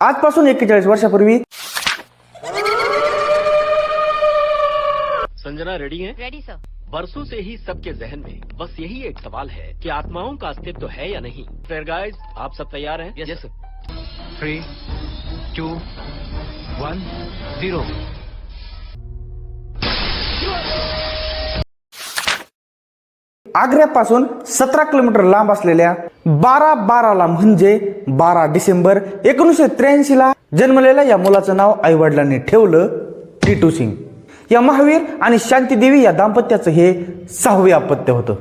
आजपासून एक्केचाळीस वर्षापूर्वी संजना रेडी है? रेडी सर बरसों से ही सबके जहन में। बस यही एक सवाल है कि आत्माओं का अस्तित्व तो है या नहीं। फेयर गाइस आप सब तैयार हैं? Yes sir three two one zero आग्र्यापासून सतरा किलोमीटर लांब असलेल्या बारा बाराला म्हणजे बारा डिसेंबर एकोणीसशे त्र्याऐंशी ला जन्मलेल्या या मुलाचं नाव आईवडिलांनी ठेवलं टिटू सिंग. या महावीर आणि शांतीदेवी या दाम्पत्याचं हे सहावे अपत्य होतं.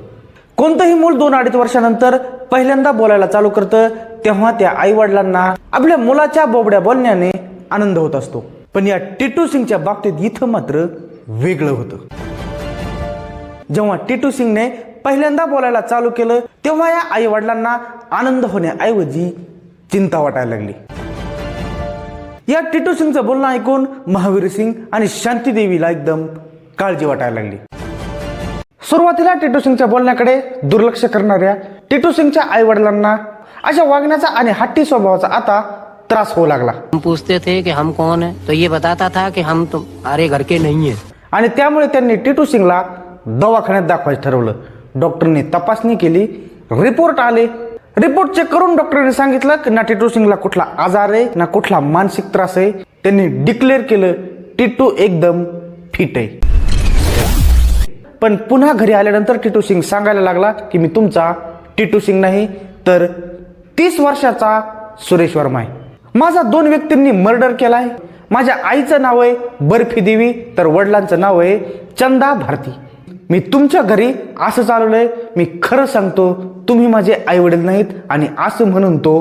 कोणतंही मूल दोन अडीच वर्षानंतर पहिल्यांदा बोलायला चालू करतं तेव्हा त्या आईवडिलांना आपल्या मुलाच्या बोबड्या बोलण्याने आनंद होत असतो. पण या टिटू सिंगच्या बाबतीत इथं मात्र वेगळं होतं. जेव्हा टिटू सिंगने पहिल्यांदा बोलायला चालू केलं तेव्हा या आई वडिलांना आनंद होण्याऐवजी चिंता वाटायला लागली. या टिटू सिंगचं बोलणं ऐकून महावीर सिंग आणि शांती देवीला एकदम काळजी वाटायला लागली. सुरुवातीला टिटू सिंगच्या बोलण्याकडे दुर्लक्ष करणाऱ्या टिटू सिंगच्या आई वडिलांना अशा वागण्याचा आणि हट्टी स्वभावाचा आता त्रास होऊ लागला. हम पूछते थे कि हम कौन है? तो ये बताता था कि हम तुम्हारे घर के नहीं है। आणि त्यामुळे त्यांनी टिटू सिंगला दवाखान्यात दाखवायचं ठरवलं. डॉक्टरने तपासणी केली रिपोर्ट आले. रिपोर्ट चेक करून डॉक्टरने सांगितलं की ना टिटू सिंगला कुठला आजार आहे ना कुठला मानसिक त्रास आहे. त्यांनी डिक्लेअर केलं टिटू एकदम फिट आहे. पण पुन्हा घरी आल्यानंतर टिटू सिंग सांगायला लागला की मी तुमचा टिटू सिंग नाही तर तीस वर्षाचा सुरेश वर्मा आहे. माझा दोन व्यक्तींनी मर्डर केलाय. माझ्या आईचं नाव आहे बर्फी देवी तर वडिलांचं नाव आहे चंदा भारती. मी तुमच्या घरी असं चालवलंय मी खरं सांगतो तुम्ही माझे आई वडील नाहीत आणि असं म्हणून तो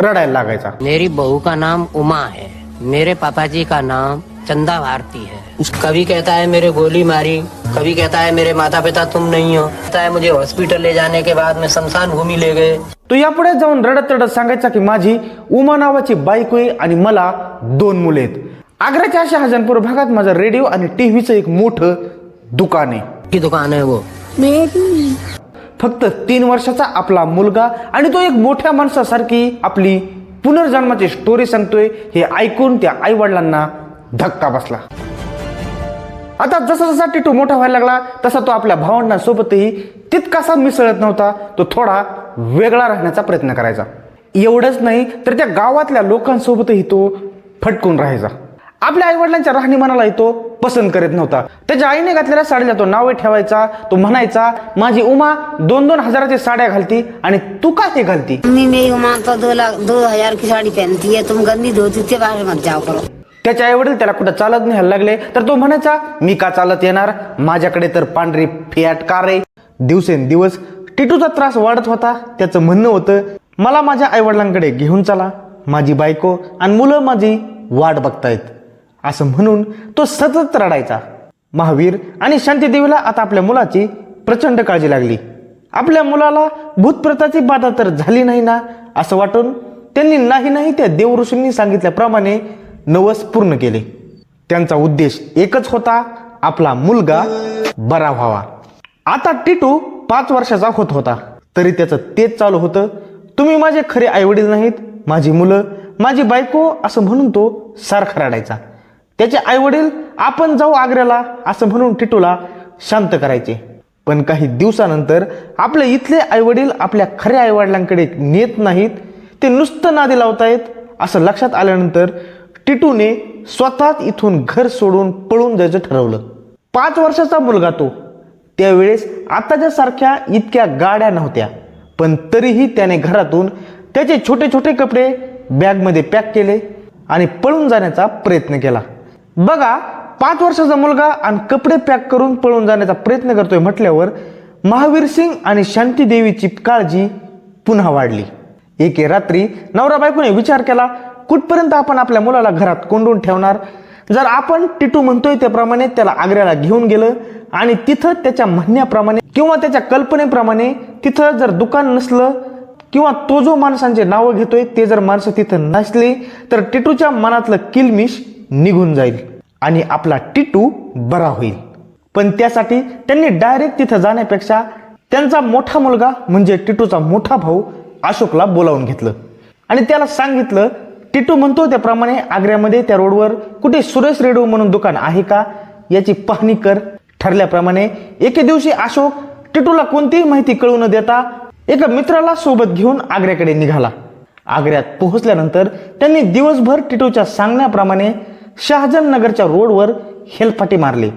रडायला लागायचा. मेरी बहू का नाम उमा है मेरे पापा जी का नाम चंदा भारती है। कभी कहता है मेरे गोली मारी। कभी कहता है मेरे माता पिता तुम नहीं हो। कहता है मुझे हॉस्पिटल ले जाने के बाद में शमशान भूमि ले गए। तो यापुढे जाऊन रडत रडत सांगायचा की माझी उमा नावाची बायको आहे आणि मला दोन मुले आहेत. आग्र्याच्या शहाजनपूर भागात माझं रेडिओ आणि टीव्हीचं एक मोठं दुकान. आहे की दुकान है वो? फक्त तीन वर्षाचा आपला मुलगा आणि तो एक मोठ्या माणसासारखी आपली पुनर्जन्माची स्टोरी सांगतोय हे ऐकून त्या आई वडिलांना धक्का बसला. आता जसा जसा टिटू मोठा व्हायला लागला तसा तो आपल्या भावंडांसोबतही तितकासा मिसळत नव्हता तो थोडा वेगळा राहण्याचा प्रयत्न करायचा. एवढंच नाही तर त्या गावातल्या लोकांसोबतही तो फटकून राहायचा. आपल्या आई वडिलांच्या राहणीमानालाही तो पसंत करीत नव्हता. त्याच्या आईने घातलेल्या साडीला तो नावे ठेवायचा तो म्हणायचा माझी उमा दोन दोन हजाराची साड्या घालती आणि तू का हे घालती? मेरी उमा तो दो लाख दो हजार की साड़ी पहनती है तुम गंदी धोती के बाहर मत जाओ करो. त्याचे आई वडील त्याला कुठं चालत न्यायला लागले. तर तो म्हणायचा मी का चालत येणार? माझ्याकडे तर पांढरी फियाट कार आहे. दिवसेंदिवस टिटूचा त्रास वाढत होता. त्याचं म्हणणं होतं मला माझ्या आई वडिलांकडे घेऊन चला. माझी बायको आणि मुलं माझी वाट बघतायत. असं म्हणून तो सतत रडायचा. महावीर आणि शांतीदेवीला आता आपल्या मुलाची प्रचंड काळजी लागली. आपल्या मुलाला भूतप्रताची बाधा तर झाली नाही ना असं वाटून त्यांनी नाही नाही त्या देवऋषींनी सांगितल्याप्रमाणे नवस पूर्ण केले. त्यांचा उद्देश एकच होता आपला मुलगा बरा व्हावा. आता टिटू पाच वर्षाचा होत होता. तरी त्याचं तेच चालू होतं. तुम्ही माझे खरे आईवडील नाहीत माझी मुलं माझी बायको असं म्हणून तो सारखा रडायचा. त्याचे आईवडील आपण जाऊ आग्र्याला असं म्हणून टिटूला शांत करायचे. पण काही दिवसानंतर आपले इथले आईवडील आपल्या खऱ्या आईवडिलांकडे नेत नाहीत ते नुसतं नादी लावतायत असं लक्षात आल्यानंतर टिटूने स्वतःच इथून घर सोडून पळून जायचं ठरवलं. पाच वर्षाचा मुलगा तो. त्यावेळेस आताच्या सारख्या इतक्या गाड्या नव्हत्या पण तरीही त्याने घरातून त्याचे छोटे छोटे कपडे बॅगमध्ये पॅक केले आणि पळून जाण्याचा प्रयत्न केला. बघा पाच वर्षाचा मुलगा आणि कपडे पॅक करून पळून जाण्याचा प्रयत्न करतोय म्हटल्यावर महावीर सिंग आणि शांती देवीची काळजी पुन्हा वाढली. एके रात्री नवरा बायकोने विचार केला कुठपर्यंत आपण आपल्या मुलाला घरात कोंडून ठेवणार? जर आपण टिटू म्हणतोय त्याप्रमाणे त्याला आग्र्याला घेऊन गेलं आणि तिथं त्याच्या म्हणण्याप्रमाणे किंवा त्याच्या कल्पनेप्रमाणे तिथं जर दुकान नसलं किंवा तो जो माणसांचे नावं घेतोय ते जर माणसं तिथं नसली तर टिटूच्या मनातलं किलमिश निघून जाईल. आणि आपला टिटू बरा होईल. पण त्यासाठी त्यांनी डायरेक्ट तिथं जाण्यापेक्षा त्यांचा मोठा मुलगा म्हणजे टिटूचा मोठा भाऊ अशोकला बोलावून घेतलं. आणि त्याला सांगितलं टिटू म्हणतो त्याप्रमाणे आग्र्यामध्ये त्या रोडवर कुठे सुरेश रेडिओ म्हणून दुकान आहे का? याची पाहणी कर. ठरल्याप्रमाणे एके दिवशी अशोक टिटूला कोणतीही माहिती कळू न देता एका मित्राला सोबत घेऊन आग्र्याकडे निघाला. आग्र्यात पोहोचल्यानंतर त्यांनी दिवसभर टिटूच्या सांगण्याप्रमाणे शहाजन नगरच्या रोडवर हेलपाटे मारले.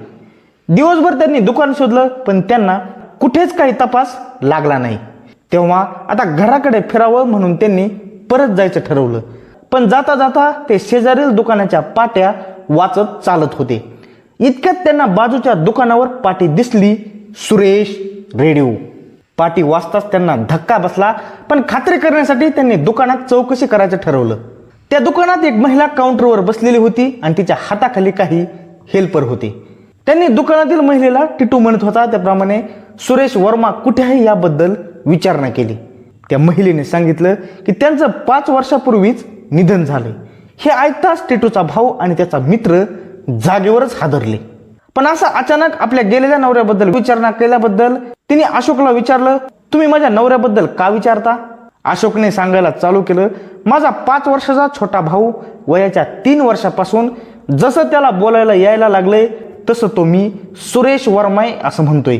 दिवसभर त्यांनी दुकान शोधलं पण त्यांना कुठेच काही तपास लागला नाही. तेव्हा आता घराकडे फिरावं म्हणून त्यांनी परत जायचं ठरवलं. पण जाता जाता ते शेजारील दुकानाच्या पाट्या वाचत चालत होते. इतक्यात त्यांना बाजूच्या दुकानावर पाटी दिसली सुरेश रेडिओ. पाटी वाचताच त्यांना धक्का बसला पण खात्री करण्यासाठी त्यांनी दुकानात चौकशी करायचं ठरवलं. त्या दुकानात एक महिला काउंटरवर बसलेली होती आणि तिच्या हाताखाली काही हेल्पर होते. त्यांनी दुकानातील महिलेला टिटू म्हणत होता त्याप्रमाणे सुरेश वर्मा कुठे आहे याबद्दल विचारणा केली. त्या महिलेने सांगितलं की त्यांचं पाच वर्षापूर्वीच निधन झाले हे ऐकताच टिटूचा भाऊ आणि त्याचा मित्र जागेवरच हादरले. पण असं अचानक आपल्या गेलेल्या नवऱ्याबद्दल विचारणा केल्याबद्दल तिने अशोकला विचारलं तुम्ही माझ्या नवऱ्याबद्दल का विचारता? अशोकने सांगायला चालू केलं माझा पाच वर्षाचा छोटा भाऊ वयाच्या तीन वर्षापासून जसं त्याला बोलायला यायला लागले तसं तो मी सुरेश वर्माय असं म्हणतोय.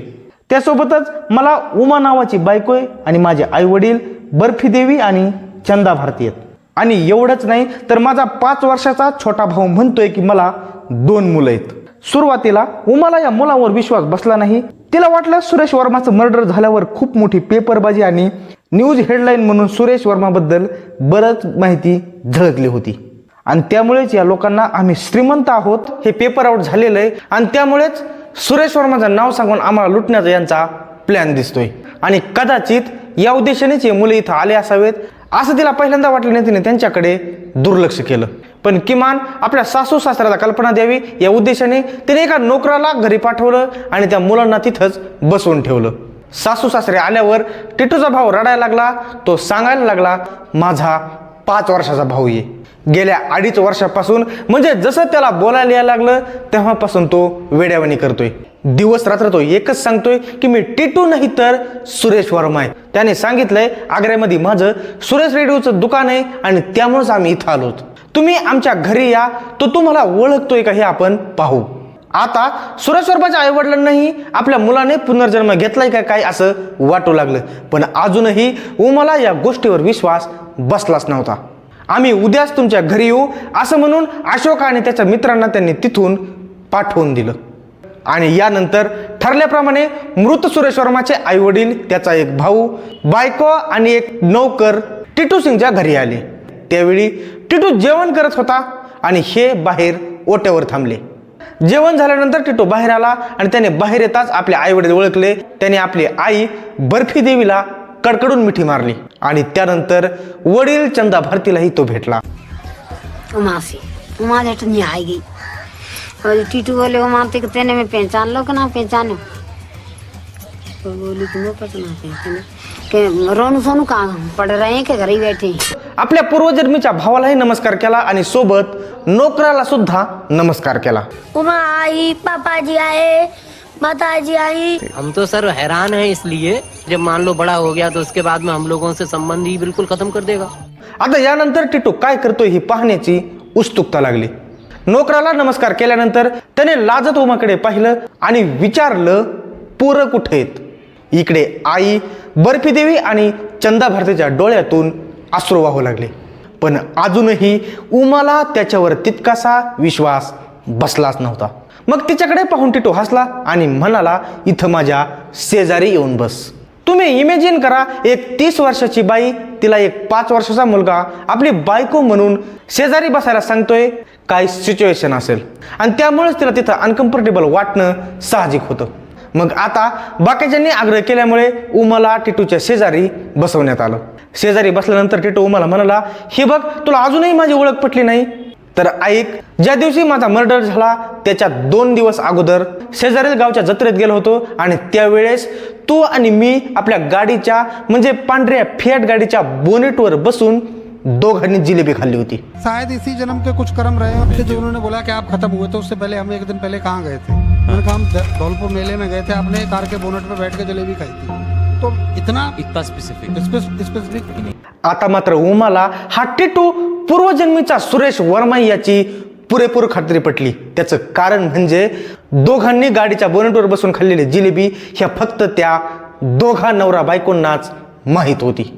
त्यासोबतच मला उमा नावाची बायको आहे आणि माझे आई वडील बर्फी देवी आणि चंदा भारती आहेत. आणि एवढंच नाही तर माझा पाच वर्षाचा छोटा भाऊ म्हणतोय की मला दोन मुलं आहेत. सुरुवातीला उमाला या मुलावर विश्वास बसला नाही. तिला वाटलं सुरेश वर्माचं मर्डर झाल्यावर खूप मोठी पेपरबाजी आणि न्यूज हेडलाईन म्हणून सुरेश वर्माबद्दल बरंच माहिती झळकली होती. आणि त्यामुळेच या लोकांना आम्ही श्रीमंत आहोत हे पेपर आउट झालेलं आहे. आणि त्यामुळेच सुरेश वर्माचं नाव सांगून आम्हाला लुटण्याचा यांचा प्लॅन दिसतोय. आणि कदाचित या उद्देशानेच हे मुले इथं आले असावेत असं तिला पहिल्यांदा वाटलं नाही तिने त्यांच्याकडे दुर्लक्ष केलं. पण किमान आपल्या सासू सासऱ्याला कल्पना द्यावी या उद्देशाने तिने एका नोकराला घरी पाठवलं आणि त्या मुलांना तिथंच बसवून ठेवलं. सासू सासरे आल्यावर टिटूचा भाऊ रडायला लागला तो सांगायला लागला माझा पाच वर्षाचा भाऊ ये. गेल्या अडीच वर्षापासून म्हणजे जसं त्याला बोलायला यायला लागलं तेव्हापासून तो वेड्यावानी करतोय. दिवस रात्र तो एकच सांगतोय की मी टिटू नाही तर सुरेश वर्मा आहे. त्याने सांगितलंय आग्र्यामध्ये माझं सुरेश रेडिओचं दुकान आहे आणि त्यामुळेच आम्ही इथं आलो तुम्ही आमच्या घरी या तो तुम्हाला ओळखतोय का हे आपण पाहू. आता सुरेश वर्माच्या आईवडिलांनाही आपल्या मुलाने पुनर्जन्म घेतलाय का काय असं वाटू लागलं. पण अजूनही उमाला या गोष्टीवर विश्वास बसलाच नव्हता. आम्ही उद्याच तुमच्या घरी येऊ असं म्हणून अशोक आणि त्याच्या मित्रांना त्यांनी तिथून पाठवून दिलं. आणि यानंतर ठरल्याप्रमाणे मृत सुरेश वर्माचे आई वडील त्याचा एक भाऊ बायको आणि एक नौकर टिटू सिंगच्या घरी आले. त्यावेळी टिटू जेवण करत होता आणि हे बाहेर ओट्यावर थांबले. जेवण झाल्यानंतर टिटू बाहेर आला आणि त्याने बाहेर येताच आपले आई वडील ओळखले. त्याने आपली आई बर्फी देवीला कडकडून मिठी मारली आणि त्यानंतर वडील चंदा भारतीलाही तो भेटला. उमा से उमा झट नहीं आएगी और टीटू बोले उमा ते तेने में पहचान लो कि ना पहचानो तो बोली तुम ना पहचानो के रोनू सोनू कहाँ पढ़ रहे हैं कि घर ही बैठे. हैं आपल्या पूर्वजन्मीच्या भावालाही नमस्कार केला आणि सोबत नोकराला सुद्धा नमस्कार केला. उमा आई पापा जी आए माता जी आई. हम तो सर हैरान हैं इसलिए जब मान लो बड़ा हो गया तो उसके बाद में हम लोगों से संबंध ही बिल्कुल खत्म कर देगा। आता यानंतर टिटू काय करतोय ही पाहण्याची उत्सुकता लागली. नोकराला नमस्कार केल्यानंतर त्याने लाजत उमाकडे पाहिलं आणि विचारलं पोरं कुठे आहेत? इकडे आई बर्फी देवी आणि चंदा भारतीच्या डोळ्यातून आश्रू वाहू लागले. पण अजूनही उमाला त्याच्यावर तितकासा विश्वास बसलाच नव्हता. मग तिच्याकडे पाहून टिटू हसला आणि म्हणाला इथं माझ्या शेजारी येऊन बस. तुम्ही इमेजिन करा एक तीस वर्षाची बाई तिला एक पाच वर्षाचा मुलगा आपली बायको म्हणून शेजारी बसायला सांगतोय काय सिच्युएशन असेल. आणि त्यामुळेच तिला तिथं अनकम्फर्टेबल वाटणं साहजिक होतं. मग आता बाकीच्यांनी आग्रह केल्यामुळे उमाला टिटूच्या शेजारी बसवण्यात आलं. शेजारी बसल्यानंतर टिटू मला म्हणाला हे बघ तुला अजूनही माझी ओळख पटली नाही. तर ऐक ज्या दिवशी माझा मर्डर झाला त्याच्या दोन दिवस अगोदर शेजारील गावच्या जत्रेत गेलो होतो आणि त्यावेळेस तू आणि मी आपल्या गाडीच्या म्हणजे पांढऱ्या फियाट गाडीच्या बोनेटवर बसून दोघांनी जिलेबी खाल्ली होती. शायद इसी जन्म के कुछ कर्म रहे फिर जो उन्होंने बोला कि आप खत्म हुए तो उससे पहले हम एक दिन पहले कहाँ गए थे? मैंने हम धौलपुर मेले में गए थे आपने कार के बोनेट पर बैठ के जलेबी खाई थी। तो इतना इतना स्पेसिफिक स्पेसिफिक आता मात्र उमाला हा टिटू पूर्वजन्मीचा सुरेश वर्मा याची पुरेपूर खात्री पटली. त्याचं कारण म्हणजे दोघांनी गाडीच्या बोनेटवर बसून खाल्लेली जिलेबी ह्या फक्त त्या दोघा नवरा बायकोंनाच माहीत होती.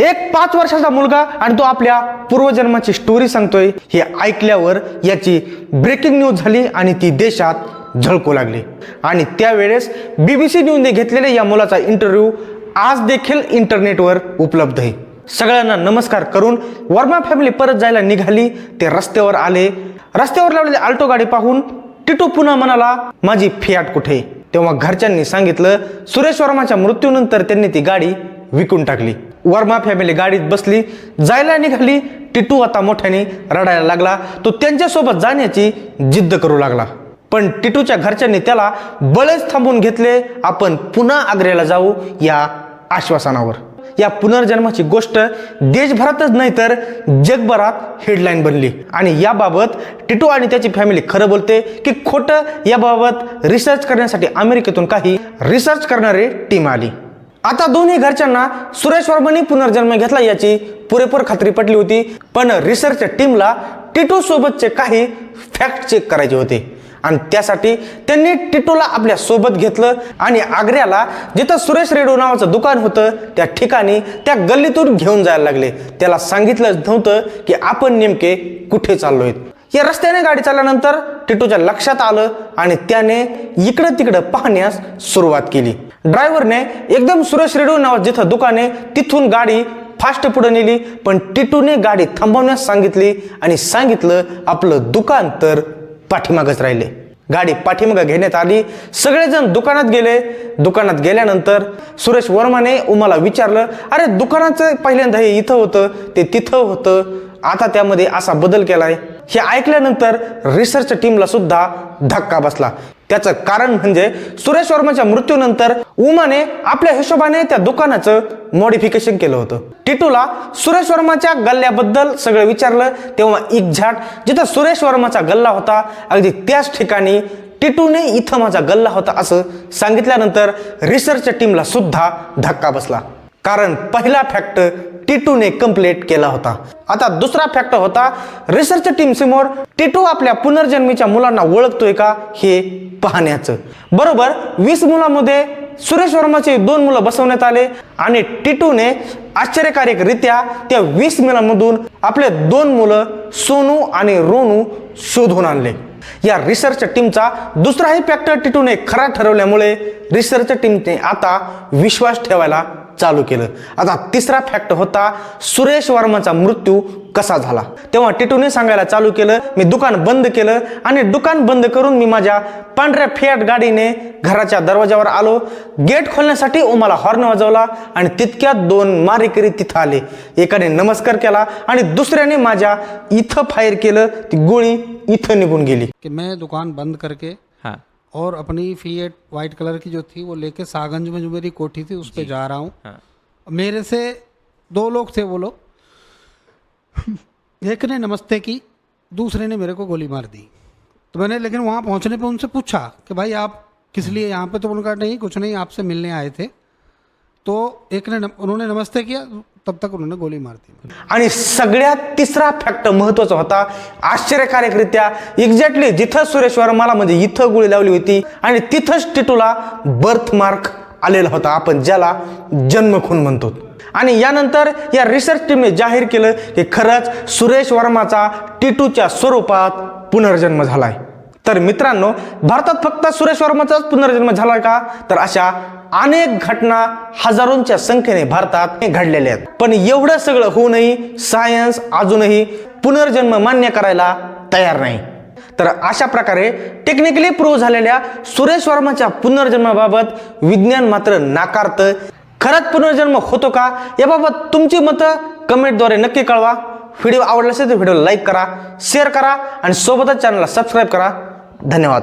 एक पाच वर्षाचा मुलगा आणि तो आपल्या पूर्वजन्माची स्टोरी सांगतोय हे ऐकल्यावर याची ब्रेकिंग न्यूज झाली आणि ती देशात झळकू लागली. आणि त्यावेळेस बीबीसी न्यूजने घेतलेल्या या मुलाचा इंटरव्ह्यू आज देखील इंटरनेटवर उपलब्ध आहे. सगळ्यांना नमस्कार करून वर्मा फॅमिली परत जायला निघाली ते रस्त्यावर आले. रस्त्यावर लावलेली आल्टो गाडी पाहून टिटू पुन्हा म्हणाला माझी फियाट कुठे? तेव्हा घरच्यांनी सांगितलं सुरेश वर्माच्या मृत्यूनंतर त्यांनी ती गाडी विकून टाकली. वर्मा फॅमिली गाडीत बसली जायला निघाली. टिटू आता मोठ्याने रडायला लागला. तो त्यांच्यासोबत जाण्याची जिद्द करू लागला. पण टिटूच्या घरच्यांनी त्याला बळेच थांबून घेतले आपण पुन्हा आग्र्याला जाऊ या आश्वासनावर. या पुनर्जन्माची गोष्ट देशभरातच नाही तर जगभरात हेडलाईन बनली. आणि याबाबत टिटू आणि त्याची फॅमिली खरं बोलते की खोटं याबाबत रिसर्च करण्यासाठी अमेरिकेतून काही रिसर्च करणारी टीम आली. आता दोन्ही घरच्यांना सुरेश वर्माने पुनर्जन्म घेतला याची पुरेपूर खात्री पटली होती. पण रिसर्च टीमला टिटू सोबतचे काही फॅक्ट चेक करायचे होते. आणि त्यासाठी त्यांनी टिटूला आपल्यासोबत घेतलं आणि आग्र्याला जिथं सुरेश रेडो नावाचं दुकान होतं त्या ठिकाणी त्या गल्लीतून घेऊन जायला लागले. त्याला सांगितलं नव्हतं की आपण नेमके कुठे चाललोय या रस्त्याने गाडी चालल्यानंतर टिटूच्या लक्षात आलं आणि त्याने इकडं तिकडं पाहण्यास सुरुवात केली. ड्रायव्हरने एकदम सुरेश रेडू नावाचं जिथं दुकान आहे तिथून गाडी फास्ट पुढे नेली पण टिटूने गाडी थांबवण्यास सांगितली आणि सांगितलं आपलं दुकान तर पाठीमागच राहिले. गाडी पाठीमागं घेण्यात आली. सगळेजण दुकानात गेले. दुकानात गेल्यानंतर सुरेश वर्माने उमाला विचारलं अरे दुकानाचं पहिल्यांदा हे इथं होतं ते तिथं होतं. आता त्यामध्ये असा बदल केलाय. हे ऐकल्यानंतर रिसर्च टीमला सुद्धा धक्का बसला. त्याचं कारण म्हणजे सुरेश वर्माच्या मृत्यूनंतर उमाने आपल्या हिशोबाने त्या दुकानाचं मॉडिफिकेशन केलं होतं. टिटूला सुरेश वर्माच्या गल्ल्याबद्दल सगळं विचारलं तेव्हा इकझाट जिथं सुरेश वर्माचा गल्ला होता अगदी त्याच ठिकाणी टिटूने इथं माझा गल्ला होता असं सांगितल्यानंतर रिसर्च टीमला सुद्धा धक्का बसला. कारण पहिला फॅक्ट टिटूने कंप्लीट केला होता. आता दुसरा फॅक्ट होता रिसर्च टीम समोर टिटू आपल्या पुनर्जन्मीच्या मुलांना ओळखतोय का हे पाहण्याचं. बरोबर वीस मुलांमध्ये सुरेश वर्माचे दोन मुलं बसवण्यात आले आणि टिटूने आश्चर्यकारकरित्या त्या वीस मुलांमधून आपले दोन मुलं सोनू आणि रोनू शोधून आणले. या रिसर्च टीमचा दुसराही फॅक्टर टिटूने खरा ठरवल्यामुळे रिसर्च टीमने आता विश्वास ठेवायला चालू केलं. आता तिसरा फॅक्ट होता सुरेश वर्माचा मृत्यू कसा झाला? तेव्हा टिटूने सांगायला चालू केलं मी दुकान बंद केलं आणि दुकान बंद करून मी माझ्या पांढऱ्या फियाट गाडीने घराच्या दरवाजावर आलो. गेट खोलण्यासाठी ओमाला हॉर्न वाजवला आणि तितक्यात दोन मारेकरी तिथं आले. एकाने नमस्कार केला आणि दुसऱ्याने माझ्या इथं फायर केलं. ती गोळी इथं निघून गेली. कि मैं दुकान बंद करके हाँ. और अपनी फीएट वाइट कलर की जो थी वो लेके सागंज में जो मेरी कोठी थी उस पर जा। रहा हूँ। हाँ। मेरे से दो लोग थे वो लोग। एक ने नमस्ते की दूसरे ने मेरे को गोली मार दी। तो मैंने लेकिन वहाँ पहुँचने पे उनसे पूछा कि भाई आप किस लिए यहाँ पे? तो उनका नहीं कुछ नहीं आपसे मिलने आए थे। तो एक ने नम, उन्होंने नमस्ते किया तब तक उन्होंने गोली मार दी आणि सगळ्यात तिसरा फॅक्ट महत्त्वाचा होता आश्चर्यकारकरित्या एक्झॅक्टली जिथं सुरेश वर्माला म्हणजे इथं गोळी लावली होती आणि तिथंच टिटूला बर्थ मार्क आलेला होता आपण ज्याला जन्मखून म्हणतो. आणि यानंतर या रिसर्च टीमने जाहीर केलं की खरंच सुरेश वर्माचा टिटूच्या स्वरूपात पुनर्जन्म झालाय. तर मित्रांनो भारतात फक्त सुरेश वर्माचाच पुनर्जन्म झाला का? तर अशा अनेक घटना हजारोंच्या संख्येने भारतात घडलेल्या आहेत. पण एवढं सगळं होऊनही सायन्स अजूनही पुनर्जन्म मान्य करायला तयार नाही. तर अशा प्रकारे टेक्निकली प्रूव्ह झालेल्या सुरेश वर्माच्या पुनर्जन्माबाबत विज्ञान मात्र नाकारतं खरंच पुनर्जन्म होतो का? याबाबत तुमची मतं कमेंटद्वारे नक्की कळवा. व्हिडिओ आवडला असेल तर व्हिडिओ लाईक करा शेअर करा आणि सोबतच चॅनलला सबस्क्राईब करा. धन्यवाद.